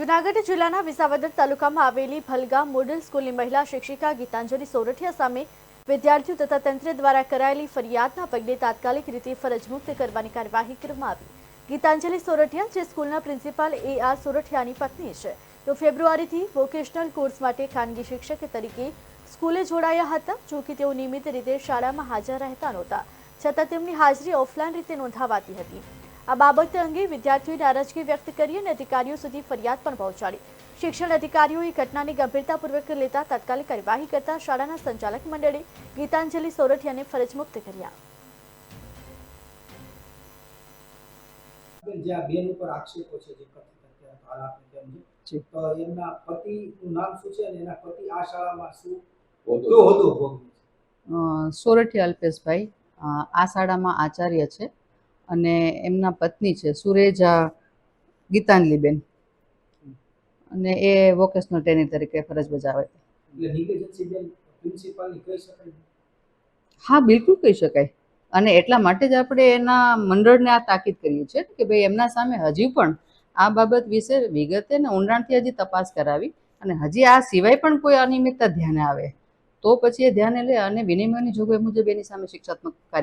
જૂનાગઢ જિલ્લાના વિસાવદર તાલુકામાં આવેલી ભલગામ મોડલ સ્કૂલની મહિલા શિક્ષિકા ગીતાંજલિ સોરઠિયા સામે વિદ્યાર્થીઓ તથા તંત્ર દ્વારા કરાયેલી ફરિયાદના પગલે તાત્કાલિક રીતે ફરજમુક્ત કરવાની કાર્યવાહી કરવામાં આવી. ગીતાંજલિ સોરઠિયા, જે સ્કૂલના પ્રિન્સિપાલ એ આર સોરઠિયાની પત્ની છે, તો ફેબ્રુઆરીથી વોકેશનલ કોર્સ માટે ખાનગી શિક્ષક તરીકે સ્કૂલે જોડાયા હતા, જો કે તેઓ નિયમિત રીતે શાળામાં હાજર રહેતા નહોતા. છતાં તેમની હાજરી ઓફલાઈન રીતે નોંધાવાતી હતી. આ બાબત અંગે વિદ્યાર્થીઓએ નારાજગી વ્યક્ત કરી અને અધિકારીઓ સુધી ફરિયાદ પણ પહોંચાડી. શિક્ષણ અધિકારીઓએ ઘટનાની ગંભીરતાપૂર્વક લેતા તાત્કાલિક કાર્યવાહી કરતા શાળાના સંચાલક મંડળે ગીતાંજલિ સોરઠિયાને ફરજમુક્ત કર્યા. બેન, બેન ઉપર આક્ષેપો છે જે કથિત અત્યારે હાલ આપણે કેમ છે. તો એમના પતિનું નામ શું છે અને એના પતિ આ શાળામાં શું હોદ્દો. કયો ભોગવે છે. અ, સોરઠી અલ્પેશભાઈ આ શાળામાં આચાર્ય છે. અને એમના પત્ની છે સુરેજા ગીતાંજલિબેન. અને એ વોકેશનલ ટ્રેનિંગ તરીકે ફરજ બજાવે? હા બિલકુલ કહી શકાય. અને એટલા માટે જ આપણે એના મંડળને આ તાકીદ કરીએ છીએ કે ભાઈ એમના સામે હજી પણ આ બાબત વિશે વિગતે ને ઊંડાણથી હજી તપાસ કરાવી અને હજી આ સિવાય પણ કોઈ અનિયમિતતા ધ્યાને આવે તો પછી એ ધ્યાને લે અને વિનિમયની જોગવાઈ મુજબ એની સામે શિક્ષાત્મક કાર્ય